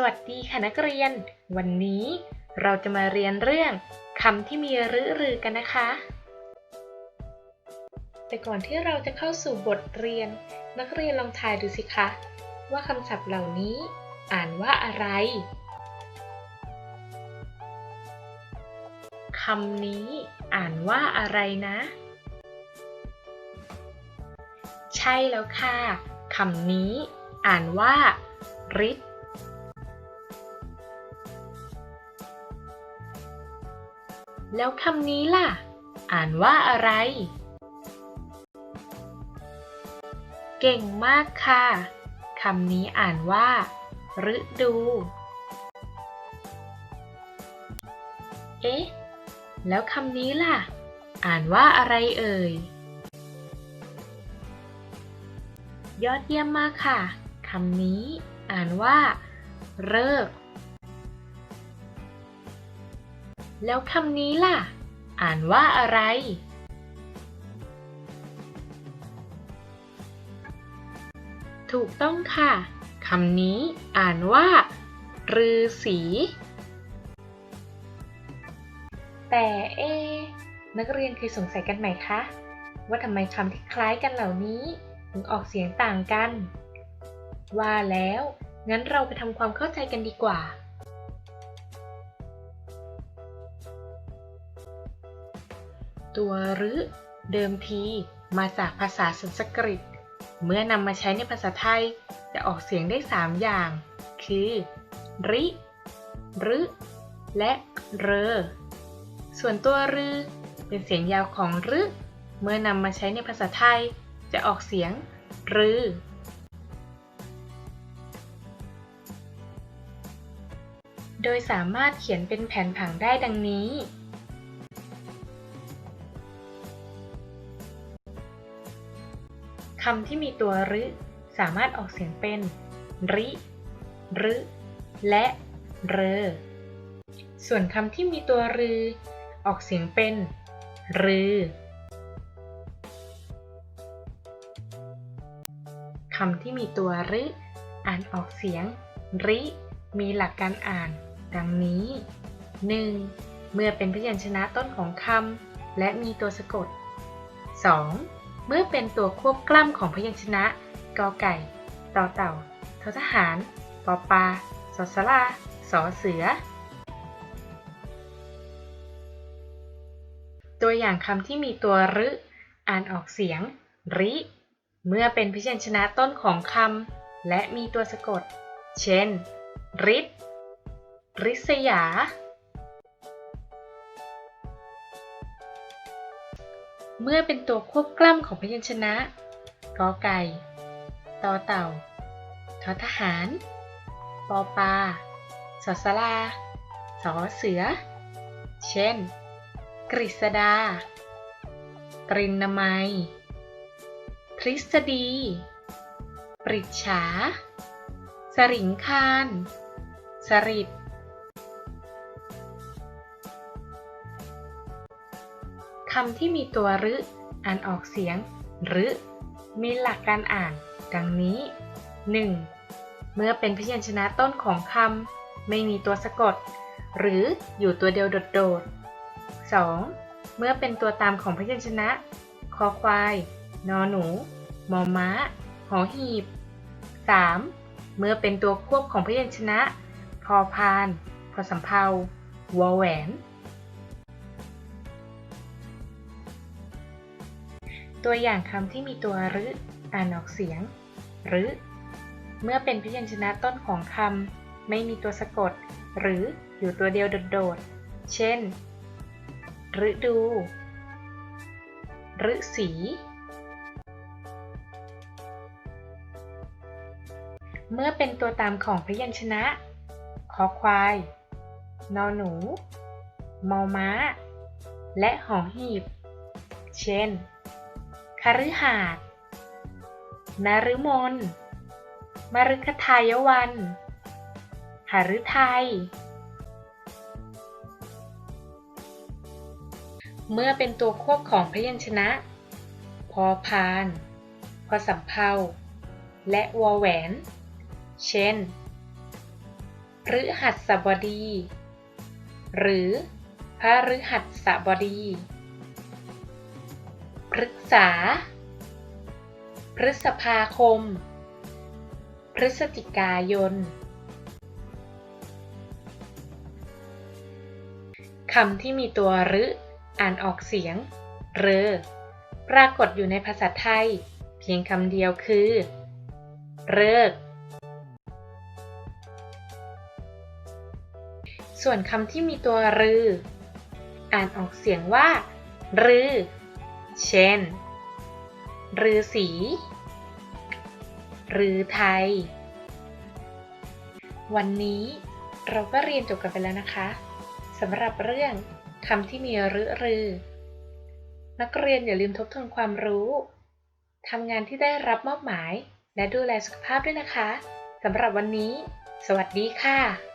สวัสดีค่ะนักเรียน วันนี้เราจะมาเรียนเรื่องคำที่มีรื้อรือกันนะคะ แต่ก่อนที่เราจะเข้าสู่บทเรียน นักเรียนลองทายดูสิคะ ว่าคำศัพท์เหล่านี้อ่านว่าอะไรคำนี้อ่านว่าอะไรนะ ใช่แล้วค่ะคำนี้อ่านว่าริด แล้วคำนี้ล่ะ อ่านว่าอะไร เก่งมากค่ะ คำนี้อ่านว่า ฤดู เอ๊ะ แล้วคำนี้ล่ะ อ่านว่าอะไรเอ่ย ยอดเยี่ยมมากค่ะ คำนี้อ่านว่า เลิก แล้วคำนี้ล่ะ อ่านว่าอะไร ถูกต้องค่ะ คำนี้อ่านว่ารือสีแต่เอ๊ะนักเรียนเคยสงสัยกันไหมคะ ว่าทำไมคำที่คล้ายกันเหล่านี้ ถึงออกเสียงต่างกัน ว่าแล้ว งั้นเราไปทำความเข้าใจกันดีกว่า ตัวรึเดิมทีมาจากภาษาสันสกฤต เมื่อนำมาใช้ในภาษาไทยจะออกเสียงได้ 3 อย่าง คือ ริ รึและเรอ ส่วนตัวรือเป็นเสียงยาวของรึเมื่อนำมาใช้ในภาษาไทย จะออกเสียง รือ โดยสามารถเขียนเป็นแผนผังได้ดังนี้ คำที่มีตัวรึสามารถออกเสียงเป็น ริ รึ และ เรอ ส่วนคำที่มีตัวรือ ออกเสียงเป็น รือ คำที่มีตัวรึอ่านออกเสียง ริ มีหลักการอ่าน ดังนี้ 1. เมื่อเป็นพยัญชนะต้นของคำและมีตัวสะกด 2. เมื่อเป็นตัวควบกล้ำของพยัญชนะกอไก่ต่อเต่าททหารปอปลาสอสลาสอเสือ ตัวอย่างคำที่มีตัวรึอ่านออกเสียง ริ เมื่อเป็นพยัญชนะต้นของคำและมีตัวสะกด เช่นริศริษยา มื่อเป็นตัวควบกล้ำของพยัญชนะกอไก่ ต่อเต่า ทอทหาร ปอปลาสอสลา สอเสือ เช่น กฤษดา ตรินนามัย ทฤษฎี ปริจฉา สริงคารสริต คำที่มีตัวรึอ่านออกเสียงรึมีหลักการอ่าน ดังนี้ 1. เมื่อเป็นพยัญชนะต้นของคำไม่มีตัวสะกด หรืออยู่ตัวเดียวโดดๆ 2. เมื่อเป็นตัวตามของพยัญชนะ คอควาย นอหนู มอม้า หอหีบ 3. เมื่อเป็นตัวควบของพยัญชนะ พอพาน พอสำเพาวอแหวน ตัวอย่างคำที่มีตัวรึอ่านออกเสียงรึเมื่อเป็นพยัญชนะต้นของคำไม่มีตัวสะกด หรืออยู่ตัวเดียวโดดๆ เช่น ฤดูฤษีเมื่อเป็นตัวตามของพยัญชนะ คอควาย นอหนู มอม้า และหอหีบ เช่น ฤหาสนฤมลมฤคทายวันหฤทัย เมื่อเป็นตัวควบของพยัญชนะ พอพาน พอสำเพาและวอแหวน เช่นพฤหัสบดี หรือพระฤหัสบดี พฤกษา พฤษภาคม พฤศจิกายน คำที่มีตัวรึอ่านออกเสียง เรอ ปรากฏอยู่ในภาษาไทย เพียงคำเดียวคือ เลิก ส่วนคำที่มีตัวรือ อ่านออกเสียงว่า รือ เช่นรือสีรือไทย วันนี้เราก็เรียนจบกันไปแล้วนะคะสำหรับเรื่องคำที่มีรือรือ นักเรียนอย่าลืมทบทวนความรู้ทำงานที่ได้รับมอบหมาย และดูแลสุขภาพด้วยนะคะสำหรับวันนี้ สวัสดีค่ะ